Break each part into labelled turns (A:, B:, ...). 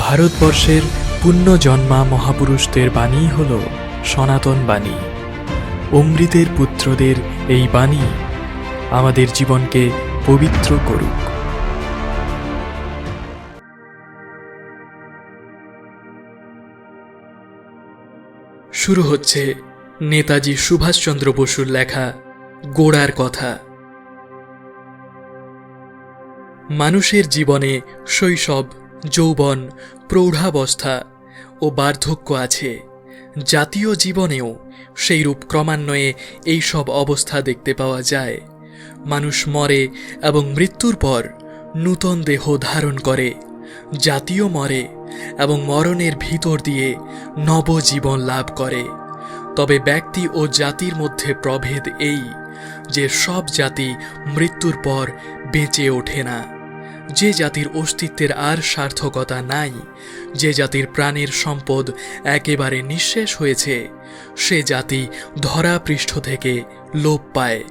A: ভারতবর্ষের পুণ্য জন্মা মহাপুরুষদের বাণী হল সনাতন বাণী। অমৃতের পুত্রদের এই বাণী আমাদের জীবনকে পবিত্র করুক। শুরু হচ্ছে নেতাজি সুভাষচন্দ্র বসুর লেখা গোড়ার কথা। মানুষের জীবনে শৈশব যৌবন, প্রৌঢ়াবস্থা ও বার্ধক্য আছে। জাতীয় জীবনেও সেইরূপ ক্রমান্বয়ে এইসব অবস্থা দেখতে পাওয়া যায়। মানুষ মরে এবং মৃত্যুর পর নূতন দেহ ধারণ করে। জাতীয় মরে এবং মরণের ভিতর দিয়ে নবজীবন লাভ করে। তবে ব্যক্তি ও জাতির মধ্যে প্রভেদ এই যে সব জাতি মৃত্যুর পর বেঁচে ওঠে না। যে জাতির অস্তিত্বের আর সার্থকতা নাই, যে জাতির প্রাণের সম্পদ একেবারে নিঃশেষ হয়েছে, সে জাতি ধরা পৃষ্ঠ থেকে লোপ পায়,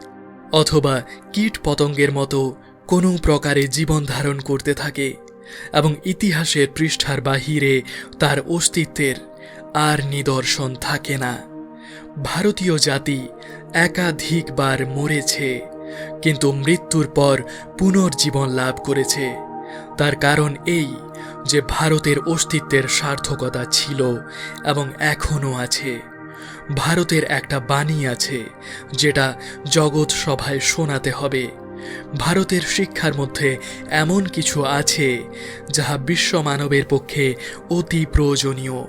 A: অথবা কীট পতঙ্গের মতো কোনো প্রকারে জীবন ধারণ করতে থাকে, এবং ইতিহাসের পৃষ্ঠার বাহিরে তার অস্তিত্বের আর নিদর্শন থাকে না। ভারতীয় জাতি একাধিকবার মরেছে। কিন্তু মৃত্যুর পর পুনর্জীবন লাভ করেছে। তার কারণ এই যে ভারতের অস্তিত্বের সার্থকতা ছিল এবং এখনও আছে। ভারতের একটা বাণী আছে, যেটা জগৎ সভায় শোনাতে হবে। ভারতের শিক্ষার মধ্যে এমন কিছু আছে, যাহা বিশ্ব মানবের পক্ষে অতি প্রয়োজনীয়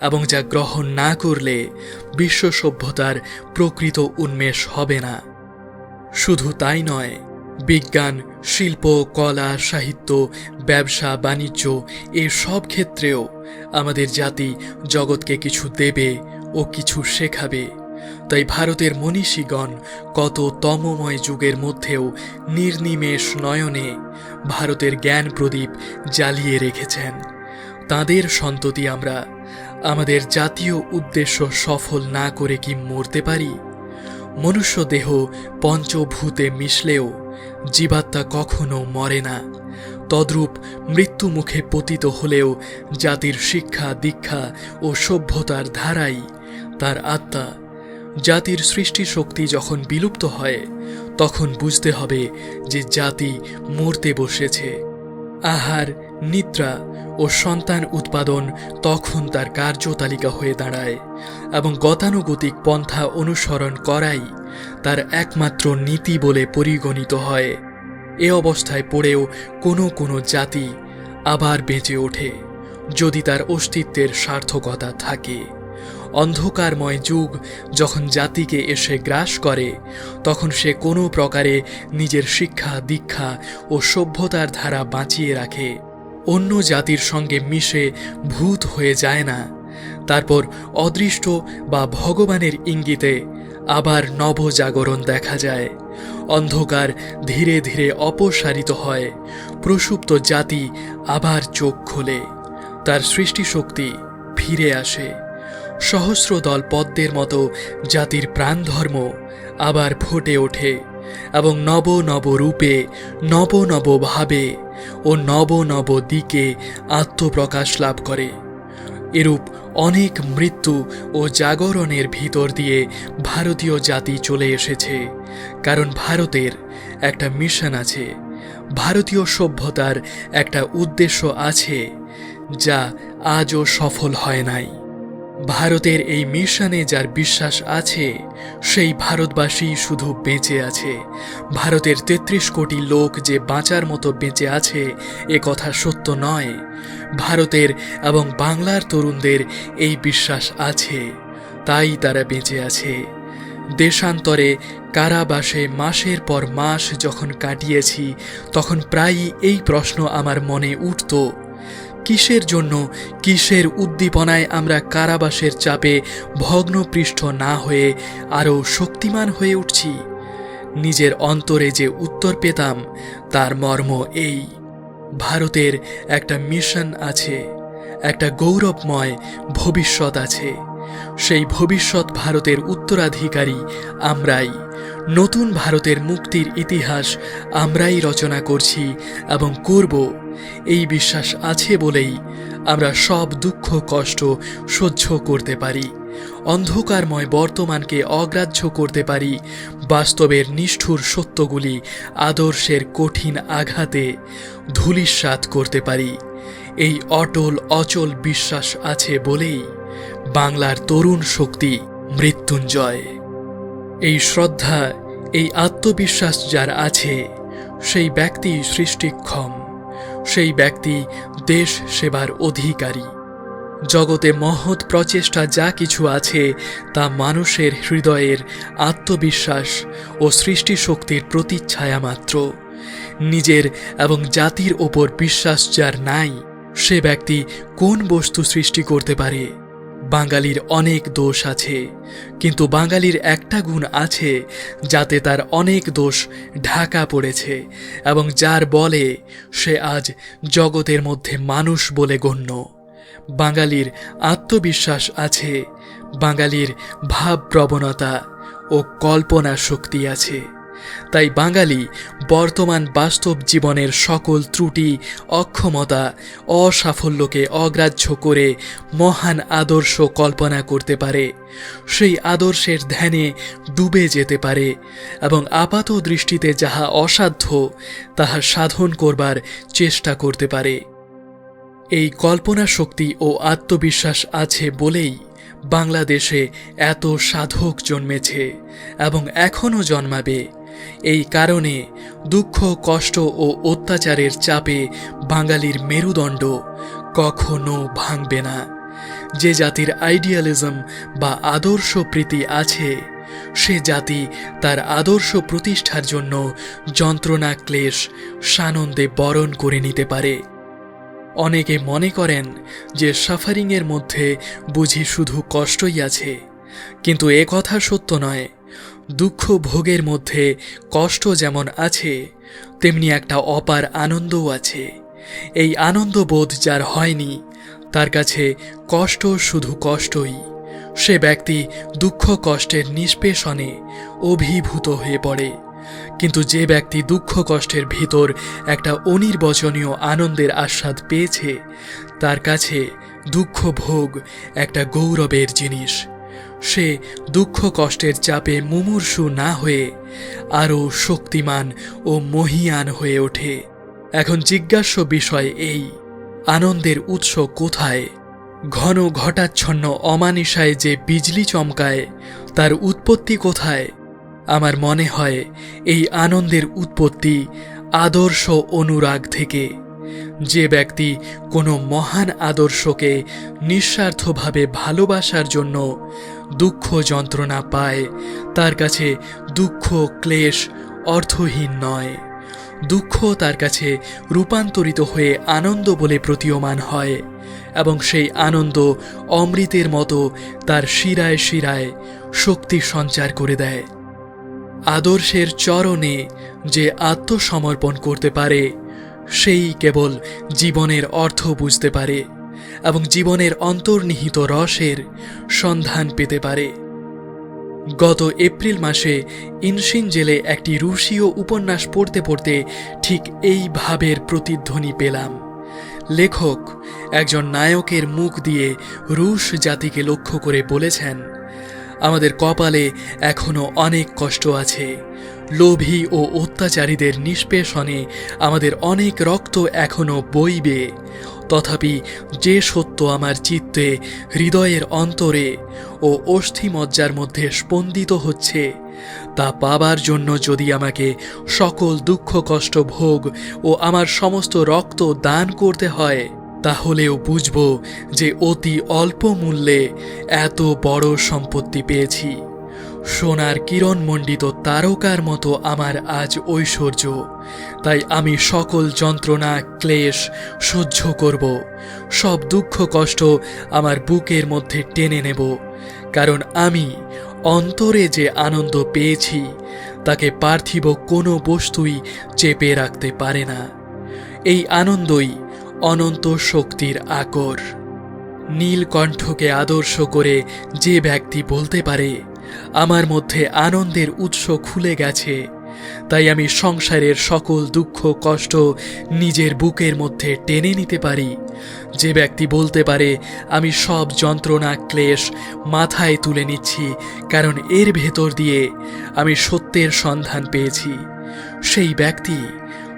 A: এবং যা গ্রহণ না করলে বিশ্ব সভ্যতার প্রকৃত উন্মেষ হবে না। শুধু তাই নয়, বিজ্ঞান, শিল্প, কলা, সাহিত্য, ব্যবসা, বাণিজ্য, এর সব ক্ষেত্রেও আমাদের জাতি জগৎকে কিছু দেবে ও কিছু শেখাবে। তাই ভারতের মনীষীগণ কত তমময় যুগের মধ্যেও নির্নিমেষ নয়নে ভারতের জ্ঞান প্রদীপ জ্বালিয়ে রেখেছেন। তাদের সন্ততি আমরা আমাদের জাতীয় উদ্দেশ্য সফল না করে কি মরতে পারি? মনুষ্য দেহ পঞ্চভূতে মিশলেও জীবাত্মা কখনো মরে না। তদ্রূপ মৃত্যু মুখে পতিত হলেও জাতির শিক্ষা, দীক্ষা ও সভ্যতার ধারাই তার আত্মা। জাতির সৃষ্টি শক্তি যখন বিলুপ্ত হয়, তখন বুঝতে হবে যে জাতি মরতে বসেছে। আহার নিদ্রা ও সন্তান উৎপাদন তখন তার কার্যতালিকা হয়ে দাঁড়ায় এবং গতানুগতিক পন্থা অনুসরণ করাই তার একমাত্র নীতি বলে পরিগণিত হয়। এ অবস্থায় পড়েও কোনো কোনো জাতি আবার বেঁচে ওঠে, যদি তার অস্তিত্বের সার্থকতা থাকে। অন্ধকারময় যুগ যখন জাতিকে এসে গ্রাস করে, তখন সে কোনো প্রকারে নিজের শিক্ষা, দীক্ষা ও সভ্যতার ধারা বাঁচিয়ে রাখে। অন্য জাতির সঙ্গে মিশে ভূত হয়ে যায় না। তারপর অদৃষ্ট বা ভগবানের ইঙ্গিতে আবার নবজাগরণ দেখা যায়। অন্ধকার ধীরে ধীরে অপসারিত হয়। প্রসুপ্ত জাতি আবার চোখ খোলে। তার সৃষ্টিশক্তি ফিরে আসে। সহস্র দল পদ্মের মতো জাতির প্রাণধর্ম আবার ফুটে ওঠে এবং নব নব রূপে নব নব ভাবে ও নব নব দিকে আত্মপ্রকাশ লাভ করে। এরূপ অনেক মৃত্যু ও জাগরণের ভিতর দিয়ে ভারতীয় জাতি চলে এসেছে, কারণ ভারতের একটা মিশন আছে। ভারতীয় সভ্যতার একটা উদ্দেশ্য আছে, যা আজও সফল হয় নাই। ভারতের এই মিশনে যার বিশ্বাস আছে, সেই ভারতবাসী শুধু বেঁচে আছে। ভারতের তেত্রিশ কোটি লোক যে বাঁচার মতো বেঁচে আছে, এ কথা সত্য নয়। ভারতের এবং বাংলার তরুণদের এই বিশ্বাস আছে, তাই তারা বেঁচে আছে। দেশান্তরে কারাবাসে মাসের পর মাস যখন কাটিয়েছি, তখন প্রায়ই এই প্রশ্ন আমার মনে উঠত কিসের জন্য? কিসের উদ্দীপনায় আমরা কারাবাসের চাপে ভগ্নপৃষ্ঠ না হয়ে আরও শক্তিমান হয়ে উঠছি? নিজের অন্তরে যে উত্তর পেতাম, তার মর্ম এই। ভারতের একটা মিশন আছে, একটা গৌরবময় ভবিষ্যৎ আছে। সেই ভবিষ্যৎ ভারতের উত্তরাধিকারী আমরাই। নতুন ভারতের মুক্তির ইতিহাস আমরাই রচনা করছি এবং করব। এই বিশ্বাস আছে বলেই আমরা সব দুঃখ, কষ্ট সহ্য করতে পারি। অন্ধকারময় বর্তমানকে অগ্রাহ্য করতে পারি বাস্তবের নিষ্ঠুর সত্যগুলি আদর্শের কঠিন আঘাতে ধূলিসাৎ করতে পারি। এই অটল, অচল বিশ্বাস আছে বলেই বাংলার তরুণ শক্তি, মৃত্যুঞ্জয়। এই শ্রদ্ধা, এই আত্মবিশ্বাস যার আছে, সেই ব্যক্তি সৃষ্টিক্ষম সেই ব্যক্তি দেশ সেবার অধিকারী। জগতে মহৎ প্রচেষ্টা যা কিছু আছে, তা মানুষের হৃদয়ের আত্মবিশ্বাস ও সৃষ্টিশক্তির প্রতিচ্ছায়া মাত্র। নিজের এবং জাতির ওপর বিশ্বাস যার নাই, সে ব্যক্তি কোন বস্তু সৃষ্টি করতে পারে? বাঙালির অনেক দোষ আছে, কিন্তু বাঙালির একটা গুণ আছে যাতে তার অনেক দোষ ঢাকা পড়েছে এবং যার বলে সে আজ জগতের মধ্যে মানুষ বলে গণ্য। বাঙালির আত্মবিশ্বাস আছে, বাঙালির ভাবপ্রবণতা ও কল্পনা শক্তি আছে। তাই বাঙালি বর্তমান বাস্তব জীবনের সকল ত্রুটি, অক্ষমতা, অসাফল্যকে অগ্রাহ্য করে মহান আদর্শ কল্পনা করতে পারে। সেই আদর্শের ধ্যানে ডুবে যেতে পারে এবং আপাত দৃষ্টিতে যাহা অসাধ্য, তাহা সাধন করবার চেষ্টা করতে পারে। এই কল্পনা শক্তি ও আত্মবিশ্বাস আছে বলেই বাংলাদেশে এত সাধক জন্মেছে এবং এখনও জন্মাবে। এই কারণে দুঃখ, কষ্ট ও অত্যাচারের চাপে বাঙালির মেরুদণ্ড কখনো ভাঙবে না। যে জাতির আইডিয়ালিজম বা আদর্শ প্রীতি আছে, সে জাতি তার আদর্শ প্রতিষ্ঠার জন্য যন্ত্রণা ক্লেশ সানন্দে বরণ করে নিতে পারে। অনেকে মনে করেন যে সাফারিংয়ের মধ্যে বুঝি শুধু কষ্টই আছে, কিন্তু এ কথা সত্য নয়। দুঃখ ভোগের মধ্যে, কষ্ট যেমন আছে, তেমনি একটা অপার আনন্দও আছে। এই আনন্দবোধ যার হয়নি, তার কাছে কষ্ট শুধু কষ্টই। সে ব্যক্তি দুঃখ কষ্টের নিষ্পেষণে অভিভূত হয়ে পড়ে। কিন্তু যে ব্যক্তি দুঃখ কষ্টের ভিতর একটা অনির্বচনীয় আনন্দের আস্বাদ পেয়েছে, তার কাছে দুঃখ ভোগ একটা গৌরবের জিনিস। সে দুঃখ কষ্টের চাপে মুমূর্ষু না হয়ে আরও শক্তিমান ও মহিয়ান হয়ে ওঠে। এখন জিজ্ঞাস্য বিষয় এই, আনন্দের উৎস কোথায়? ঘন ঘটাচ্ছন্ন অমানিসায় যে বিজলি চমকায়, তার উৎপত্তি কোথায়? আমার মনে হয় এই আনন্দের উৎপত্তি আদর্শ অনুরাগ থেকে। যে ব্যক্তি কোনো মহান আদর্শকে নিঃস্বার্থভাবে ভালোবাসার জন্য দুঃখ যন্ত্রণা পায়। তার কাছে দুঃখ, ক্লেশ অর্থহীন নয়। দুঃখ তার কাছে রূপান্তরিত হয়ে আনন্দ বলে প্রতীয়মান হয় এবং সেই আনন্দ অমৃতের মতো তার শিরায় শিরায় শক্তি সঞ্চার করে দেয়। আদর্শের চরণে যে আত্মসমর্পণ করতে পারে, সেই কেবল জীবনের অর্থ বুঝতে পারে। এবং জীবনের অন্তর্নিহিত রসের সন্ধান পেতে পারে। গত এপ্রিল মাসে ইনশিন জেলে একটি রুশীয় উপন্যাস পড়তে পড়তে ঠিক এই ভাবের প্রতিধ্বনি পেলাম। লেখক একজন নায়কের মুখ দিয়ে রুশ জাতিকে লক্ষ্য করে বলেছেন, আমাদের কপালে এখনও অনেক কষ্ট আছে। লোভী ও অত্যাচারীদের নিষ্পেষণে আমাদের অনেক রক্ত এখনও বইবে। তথাপি যে সত্য আমার চিত্তে হৃদয়ের অন্তরে ও অস্থিমজ্জার মধ্যে স্পন্দিত হচ্ছে, তা পাবার জন্য যদি আমাকে সকল দুঃখ, কষ্ট, ভোগ ও আমার সমস্ত রক্ত দান করতে হয়, তাহলেও বুঝব যে অতি অল্প মূল্যে এত বড় সম্পত্তি পেয়েছি। সোনার কিরণমণ্ডিত তারকার মতো আমার আজ ঐশ্বর্য। তাই আমি সকল যন্ত্রণা, ক্লেশ সহ্য করব। সব দুঃখ, কষ্ট আমার বুকের মধ্যে টেনে নেব। কারণ আমি অন্তরে যে আনন্দ পেয়েছি, তাকে পার্থিব কোনো বস্তুই চেপে রাখতে পারে না। এই আনন্দই অনন্ত শক্তির আকর। নীলকণ্ঠকে আদর্শ করে যে ব্যক্তি বলতে পারে আমার মধ্যে আনন্দের উৎস খুলে গেছে। তাই আমি সংসারের সকল দুঃখ, কষ্ট নিজের বুকের মধ্যে টেনে নিতে পারি। যে ব্যক্তি বলতে পারে, আমি সব যন্ত্রণা, ক্লেশ মাথায় তুলে নিচ্ছি, কারণ এর ভেতর দিয়ে আমি সত্যের সন্ধান পেয়েছি। সেই ব্যক্তি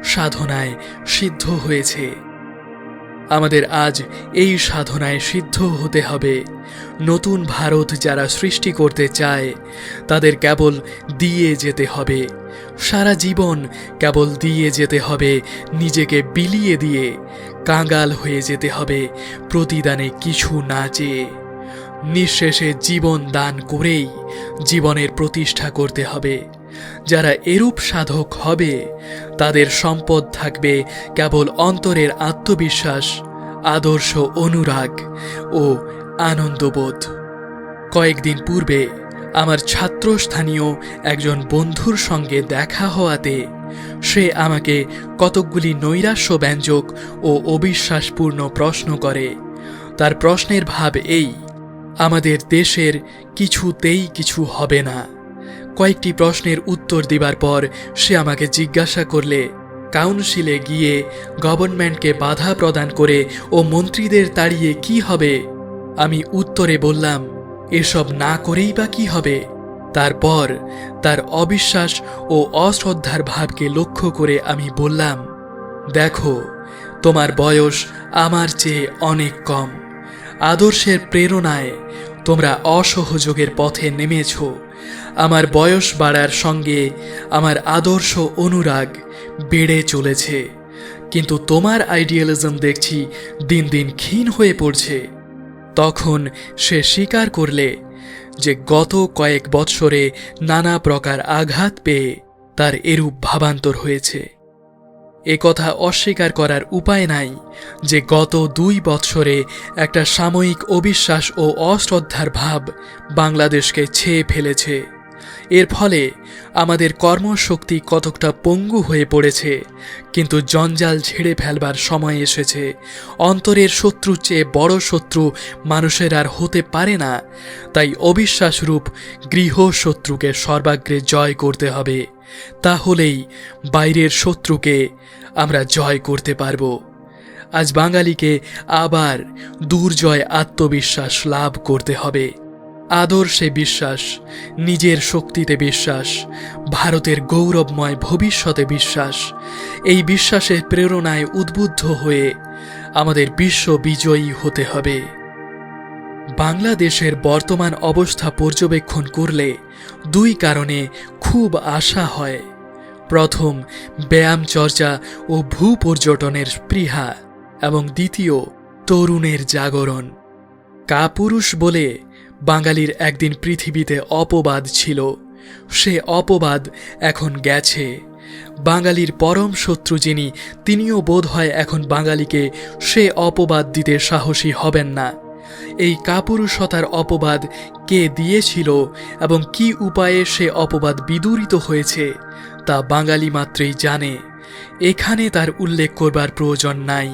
A: সাধনায় সিদ্ধ হয়েছে। আমাদের আজ এই সাধনায় সিদ্ধ হতে হবে। নতুন ভারত যারা সৃষ্টি করতে চায়, তাদের কেবল দিয়ে যেতে হবে। সারা জীবন কেবল দিয়ে যেতে হবে, নিজেকে বিলিয়ে দিয়ে কাঙ্গাল হয়ে যেতে হবে, প্রতিদানে কিছু না চেয়ে। নিঃশেষে জীবন দান করেই জীবনের প্রতিষ্ঠা করতে হবে। যারা এরূপ সাধক হবে, তাদের সম্পদ থাকবে কেবল অন্তরের আত্মবিশ্বাস, আদর্শ অনুরাগ ও আনন্দবোধ। কয়েকদিন পূর্বে আমার ছাত্রস্থানীয় একজন বন্ধুর সঙ্গে দেখা হওয়াতে সে আমাকে কতকগুলি নৈরাশ্য ব্যঞ্জক ও অবিশ্বাসপূর্ণ প্রশ্ন করে। তার প্রশ্নের ভাব এই, আমাদের দেশের কিছুতেই কিছু হবে না। কয়েকটি প্রশ্নের উত্তর দিবার পর সে আমাকে জিজ্ঞাসা করলে, কাউন্সিলে গিয়ে গভর্নমেন্টকে বাধা প্রদান করে ও মন্ত্রীদের তাড়িয়ে কি হবে? আমি উত্তরে বললাম, এসব না করেই বা কি হবে? তারপর তার অবিশ্বাস ও অশ্রদ্ধার ভাবকে লক্ষ্য করে আমি বললাম, দেখো, তোমার বয়স আমার চেয়ে অনেক কম। আদর্শের প্রেরণায় তোমরা অসহযোগের পথে নেমেছ। আমার বয়স বাড়ার সঙ্গে আমার আদর্শ অনুরাগ বেড়ে চলেছে। কিন্তু তোমার আইডিয়ালিজম দেখছি দিন দিন ক্ষীণ হয়ে পড়ছে। তখন সে স্বীকার করলে যে গত কয়েক বৎসরে নানা প্রকার আঘাত পেয়ে তার এরূপ ভাবান্তর হয়েছে। এ কথা অস্বীকার করার উপায় নাই যে গত দুই বৎসরে একটা সাময়িক অবিশ্বাস ও অশ্রদ্ধার ভাব বাংলাদেশকে ছেয়ে ফেলেছে। এর ফলে আমাদের কর্মশক্তি কতকটা পঙ্গু হয়ে পড়েছে, কিন্তু জঞ্জাল ঝেড়ে ফেলবার সময় এসেছে। অন্তরের শত্রুর চেয়ে বড় শত্রু মানুষের আর হতে পারে না, তাই অবিশ্বাসরূপ গৃহ শত্রুকে সর্বাগ্রে জয় করতে হবে। তাহলেই বাইরের শত্রুকে আমরা জয় করতে পারব। আজ বাঙালিকে আবার দুর্জয় আত্মবিশ্বাস লাভ করতে হবে। আদর্শে বিশ্বাস, নিজের শক্তিতে বিশ্বাস, ভারতের গৌরবময় ভবিষ্যতে বিশ্বাস, এই বিশ্বাসের প্রেরণায় উদ্বুদ্ধ হয়ে আমাদের বিশ্ব বিজয়ী হতে হবে। বাংলাদেশের বর্তমান অবস্থা পর্যবেক্ষণ করলে দুই কারণে খুব আশা হয়। প্রথম ব্যায়াম চর্চা ও ভূ পর্যটনের স্পৃহা এবং দ্বিতীয় তরুণের জাগরণ। কাপুরুষ বলে বাঙালির একদিন পৃথিবীতে অপবাদ ছিল। সে অপবাদ এখন গেছে। বাঙালির পরম শত্রু যিনি, তিনিও বোধ হয় এখন বাঙালিকে সে অপবাদ দিতে সাহসী হবেন না। এই কাপুরুষতার অপবাদ কে দিয়েছিল এবং কি উপায়ে সে অপবাদ বিদূরিত হয়েছে তা বাঙালি মাত্রই জানে। এখানে তার উল্লেখ করবার প্রয়োজন নাই।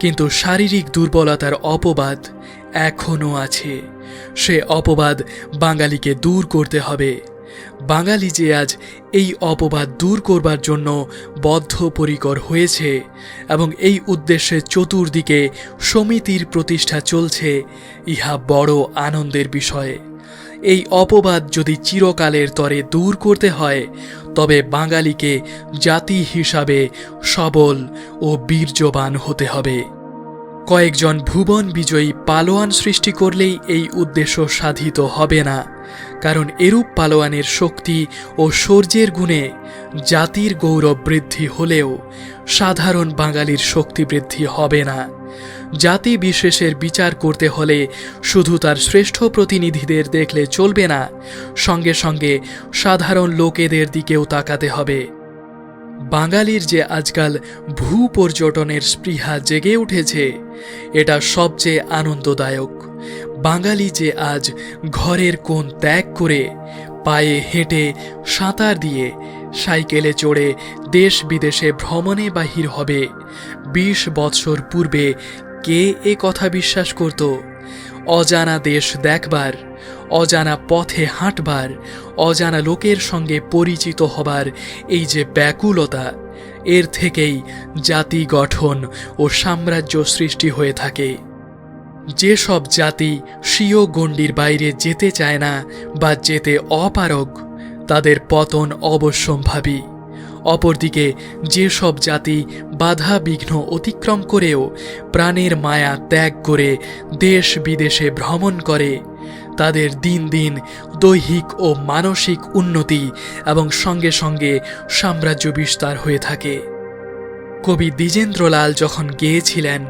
A: কিন্তু শারীরিক দুর্বলতার অপবাদ এখনও আছে। সে অপবাদ বাঙালিকে দূর করতে হবে। বাঙালি যে আজ এই অপবাদ দূর করবার জন্য বদ্ধপরিকর হয়েছে এবং এই উদ্দেশ্যে চতুর্দিকে সমিতির প্রতিষ্ঠা চলছে, ইহা বড় আনন্দের বিষয়। এই অপবাদ যদি চিরকালের তরে দূর করতে হয় তবে বাঙালিকে জাতি হিসাবে সবল ও বীর্যবান হতে হবে। কয়েকজন ভুবন বিজয়ী পালোয়ান সৃষ্টি করলেই এই উদ্দেশ্য সাধিত হবে না, কারণ এরূপ পালোয়ানের শক্তি ও শৌর্যের গুণে জাতির গৌরব বৃদ্ধি হলেও সাধারণ বাঙালির শক্তি বৃদ্ধি হবে না। জাতি বিশেষের বিচার করতে হলে শুধু তার শ্রেষ্ঠ প্রতিনিধিদের দেখলে চলবে না। সঙ্গে সঙ্গে সাধারণ লোকেদের দিকেও তাকাতে হবে। বাঙালির যে আজকাল ভূ পর্যটনের স্পৃহা জেগে উঠেছে, এটা সবচেয়ে আনন্দদায়ক। বাঙালি যে আজ ঘরের কোণ ত্যাগ করে, পায়ে হেঁটে সাঁতার দিয়ে সাইকেলে চড়ে দেশ বিদেশে ভ্রমণে বাহির হবে, বিশ বৎসর পূর্বে কে এ কথা বিশ্বাস করত? অজানা দেশ দেখবার, অজানা পথে হাঁটবার, অজানা লোকের সঙ্গে পরিচিত হবার এই যে ব্যাকুলতা, এর থেকেই জাতি গঠন ও সাম্রাজ্য সৃষ্টি হয়ে থাকে। যেসব জাতি স্বীয় গণ্ডির বাইরে যেতে চায় না বা যেতে অপারগ, তাদের পতন অবশ্যম্ভাবী। অপরদিকে যেসব জাতি বাধা বিঘ্ন অতিক্রম করেও প্রাণের মায়া ত্যাগ করে দেশ বিদেশে ভ্রমণ করে, তাদের দিন দিন দৈহিক ও মানসিক উন্নতি এবং সঙ্গে সঙ্গে সাম্রাজ্য বিস্তার হয়ে থাকে। কবি দ্বিজেন্দ্রলাল যখন গেয়েছিলেন,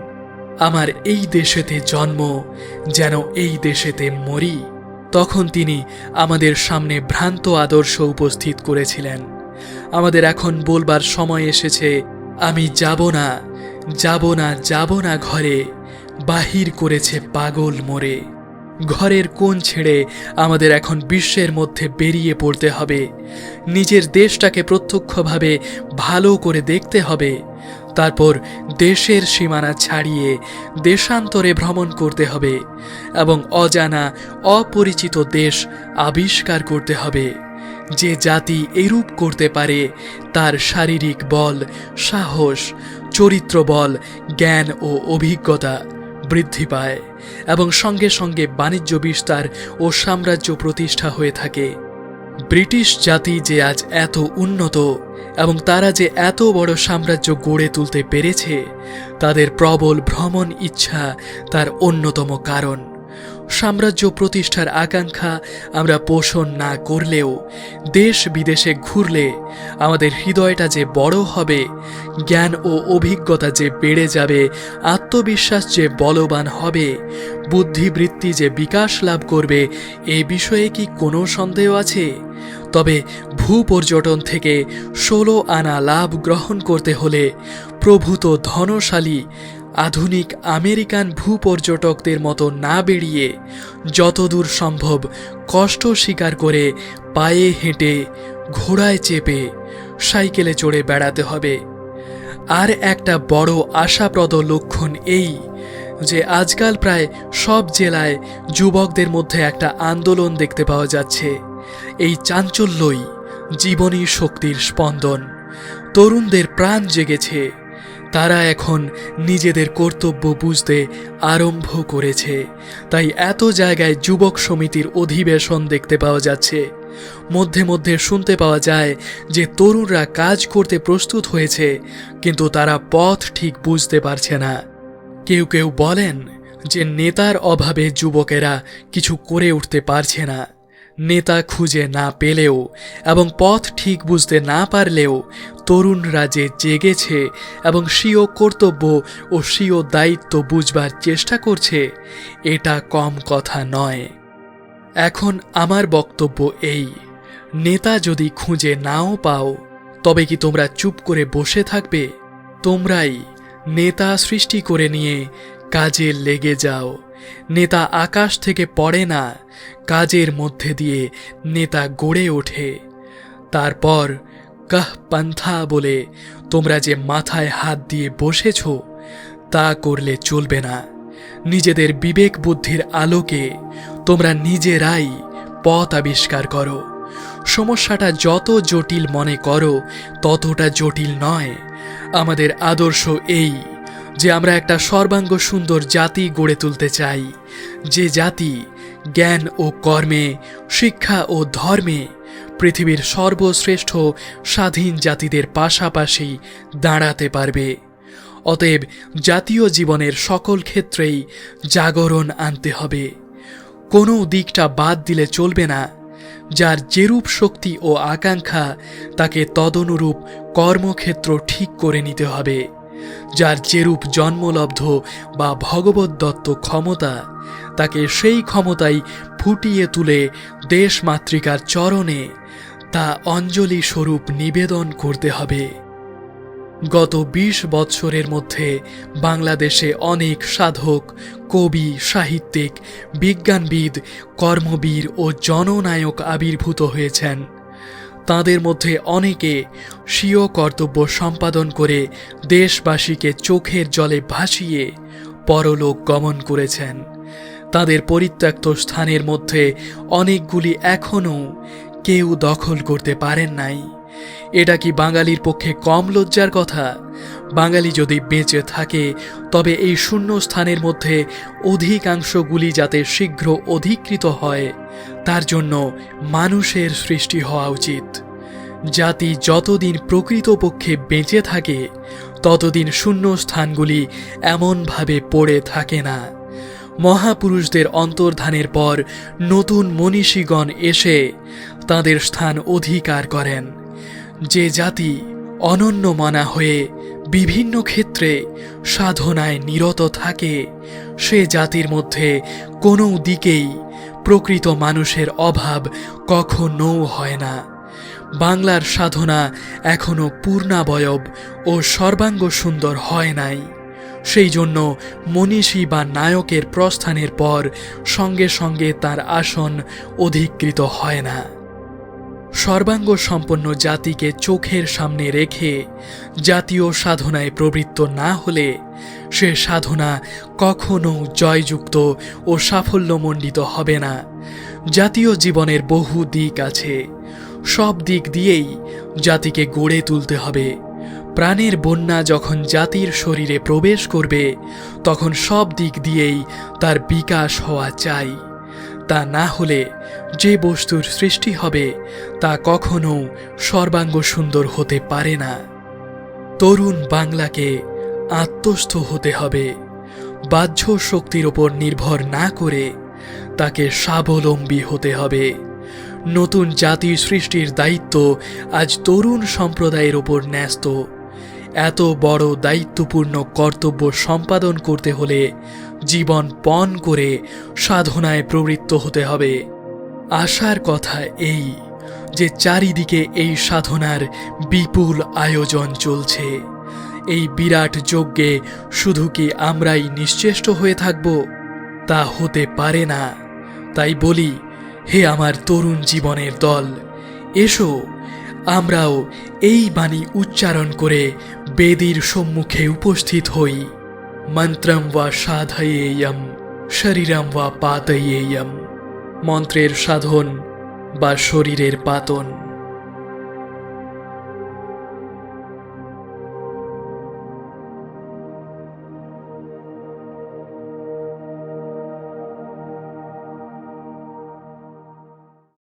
A: আমার এই দেশেতে জন্ম, যেন এই দেশেতে মরি তখন তিনি আমাদের সামনে ভ্রান্ত আদর্শ উপস্থিত করেছিলেন। আমাদের এখন বলবার সময় এসেছে, আমি যাব না যাব না যাব না ঘরে, বাহির করেছে পাগল মোরে। ঘরের কোণ ছেড়ে আমাদের এখন বিশ্বের মধ্যে বেরিয়ে পড়তে হবে। নিজের দেশটাকে প্রত্যক্ষভাবে ভালো করে দেখতে হবে। তারপর দেশের সীমানা ছাড়িয়ে দেশান্তরে ভ্রমণ করতে হবে এবং অজানা, অপরিচিত দেশ আবিষ্কার করতে হবে। যে জাতি এরূপ করতে পারে, তার শারীরিক বল, সাহস, চরিত্র বল, জ্ঞান ও অভিজ্ঞতা বৃদ্ধি পায় এবং সঙ্গে সঙ্গে বাণিজ্য বিস্তার ও সাম্রাজ্য প্রতিষ্ঠা হয়ে থাকে। ব্রিটিশ জাতি যে আজ এত উন্নত এবং তারা যে এত বড় সাম্রাজ্য গড়ে তুলতে পেরেছে, তাদের প্রবল ভ্রমণ ইচ্ছা তার অন্যতম কারণ। সাম্রাজ্য প্রতিষ্ঠার আকাঙ্ক্ষা আমরা পোষণ না করলেও, দেশ বিদেশে ঘুরলে আমাদের হৃদয়টা যে বড় হবে, জ্ঞান ও অভিজ্ঞতা যে বেড়ে যাবে, আত্মবিশ্বাস যে বলবান হবে, বুদ্ধিবৃত্তি যে বিকাশ লাভ করবে, এ বিষয়ে কি কোনো সন্দেহ আছে? তবে ভূপর্যটন থেকে ষোলো আনা লাভ গ্রহণ করতে হলে প্রভূত ধনশালী আধুনিক আমেরিকান ভূপর্যটকদের মতো না বেরিয়ে যতদূর সম্ভব কষ্ট স্বীকার করে পায়ে হেঁটে, ঘোড়ায় চেপে সাইকেলে চড়ে বেড়াতে হবে। আর একটা বড় আশাপ্রদ লক্ষণ এই যে আজকাল প্রায় সব জেলায় যুবকদের মধ্যে একটা আন্দোলন দেখতে পাওয়া যাচ্ছে। এই চাঞ্চল্যই জীবনী শক্তির স্পন্দন। তরুণদের প্রাণ জেগেছে। তারা এখন নিজেদের কর্তব্য বুঝতে আরম্ভ করেছে। তাই এত জায়গায় যুবক সমিতির অধিবেশন দেখতে পাওয়া যাচ্ছে। মধ্যে মধ্যে শুনতে পাওয়া যায় যে তরুণরা কাজ করতে প্রস্তুত হয়েছে, কিন্তু তারা পথ ঠিক বুঝতে পারছে না। কেউ কেউ বলেন যে নেতার অভাবে যুবকেরা কিছু করে উঠতে পারছে না। নেতা খুঁজে না পেলেও এবং পথ ঠিক বুঝতে না পারলেও তরুণরা যে জেগেছে এবং স্বীয় কর্তব্য ও স্বীয় দায়িত্ব বুঝবার চেষ্টা করছে, এটা কম কথা নয়। এখন আমার বক্তব্য এই, নেতা যদি খুঁজে নাও পাও, তবে কি তোমরা চুপ করে বসে থাকবে? তোমরাই নেতা সৃষ্টি করে নিয়ে কাজে লেগে যাও। নেতা আকাশ থেকে পড়ে না, কাজের মধ্যে দিয়ে নেতা গড়ে ওঠে। তারপর, কাহ পান্থা বলে তোমরা যে মাথায় হাত দিয়ে বসেছ, তা করলে চলবে না। নিজেদের বিবেক বুদ্ধির আলোকে তোমরা নিজেরাই পথ আবিষ্কার করো। সমস্যাটা যত জটিল মনে করো, ততটা জটিল নয়। আমাদের আদর্শ এই। যে আমরা একটা সর্বাঙ্গ সুন্দর জাতি গড়ে তুলতে চাই। যে জাতি জ্ঞান ও কর্মে, শিক্ষা ও ধর্মে পৃথিবীর সর্বশ্রেষ্ঠ স্বাধীন জাতিদের পাশাপাশি দাঁড়াতে পারবে। অতএব জাতীয় জীবনের সকল ক্ষেত্রেই জাগরণ আনতে হবে। কোনো দিকটা বাদ দিলে চলবে না, যার যেরূপ শক্তি ও আকাঙ্ক্ষা তাকে তদনুরূপ কর্মক্ষেত্র ঠিক করে নিতে হবে। যার যেরূপ জন্মলব্ধ বা ভগবত দত্ত ক্ষমতা, তাকে সেই ক্ষমতাই ফুটিয়ে তুলে দেশ মাতৃকার চরণে তা অঞ্জলি স্বরূপ নিবেদন করতে হবে। গত ২০ বৎসরের মধ্যে বাংলাদেশে অনেক সাধক, কবি, সাহিত্যিক, বিজ্ঞানবিদ, কর্মবীর ও জননায়ক আবির্ভূত হয়েছেন। তাদের মধ্যে অনেকে স্বীয় কর্তব্য সম্পাদন করে দেশবাসীকে চোখের জলে ভাসিয়ে পরলোক গমন করেছেন। তাদের পরিত্যক্ত স্থানের মধ্যে অনেকগুলি এখনও কেউ দখল করতে পারেন নাই। এটা কি বাঙালির পক্ষে কম লজ্জার কথা? বাঙালি যদি বেঁচে থাকে, তবে এই শূন্য স্থানের মধ্যে অধিকাংশগুলি যাতে শীঘ্র অধিকৃত হয়, তার জন্য মানুষের সৃষ্টি হওয়া উচিত। জাতি যতদিন প্রকৃতপক্ষে বেঁচে থাকে, ততদিন শূন্য স্থানগুলি এমনভাবে পড়ে থাকে না। মহাপুরুষদের অন্তর্ধানের পর নতুন মনীষীগণ এসে তাদের স্থান অধিকার করেন। যে জাতি অনন্য মনা হয়ে বিভিন্ন ক্ষেত্রে সাধনায় নিরত থাকে, সে জাতির মধ্যে কোনো দিকেই প্রকৃত মানুষের অভাব কখনো হয় না। বাংলার সাধনা এখনও পূর্ণাবয়ব ও সর্বাঙ্গ সুন্দর হয় নাই। সেই জন্য মনীষী বা নায়কের প্রস্থানের পর সঙ্গে সঙ্গে তার আসন অধিকৃত হয় না। সর্বাঙ্গ সম্পন্ন জাতিকে চোখের সামনে রেখে জাতীয় সাধনায় প্রবৃত্ত না হলে সে সাধনা কখনো জয়যুক্ত ও সাফল্যমণ্ডিত হবে না। জাতীয় জীবনের বহু দিক আছে। সব দিক দিয়েই জাতিকে গড়ে তুলতে হবে। প্রাণের বন্যা যখন জাতির শরীরে প্রবেশ করবে, তখন সব দিক দিয়েই তার বিকাশ হওয়া চাই। তা না হলে যে বস্তুর সৃষ্টি হবে তা কখনো সর্বাঙ্গ সুন্দর হতে পারে না। তরুণ বাংলাকে আত্মস্থ হতে হবে। বাহ্য শক্তির ওপর নির্ভর না করে তাকে স্বাবলম্বী হতে হবে। নতুন জাতি সৃষ্টির দায়িত্ব আজ তরুণ সম্প্রদায়ের ওপর ন্যস্ত। এত বড় দায়িত্বপূর্ণ কর্তব্য সম্পাদন করতে হলে জীবন পণ করে সাধনায় প্রবৃত্ত হতে হবে। আশার কথা এই যে চারিদিকে এই সাধনার বিপুল আয়োজন চলছে। এই বিরাট যজ্ঞে শুধু কি আমরাই নিশ্চেষ্ট হয়ে থাকব? তা হতে পারে না। তাই বলি, হে আমার তরুণ জীবনের দল, এসো, আমরাও এই বাণী উচ্চারণ করে বেদির সম্মুখে উপস্থিত হই। মন্ত্রম বা সাধয়েয়ম শরীরম বা পাতয়েয়ম। মন্ত্রের সাধন বা শরীরের পাতন।